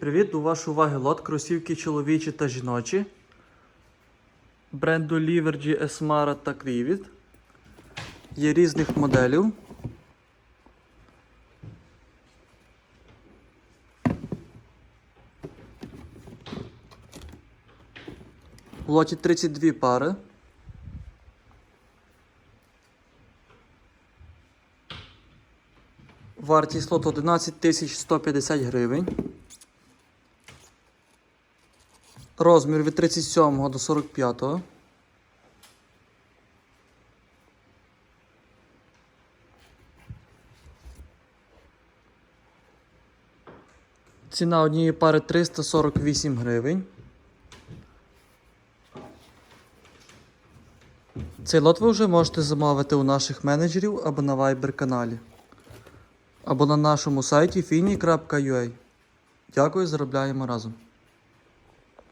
Привіт, до вашої уваги лот кросівки чоловічі та жіночі. Бренду Livergy, Esmara та Crivit. Є різних моделів. В лоті 32 пари. Вартість лоту 11 150 гривень. Розмір від 37 до 45. Ціна однієї пари 348 гривень. Цей лот ви вже можете замовити у наших менеджерів або на Viber каналі, або на нашому сайті fini.ua. Дякую, заробляємо разом.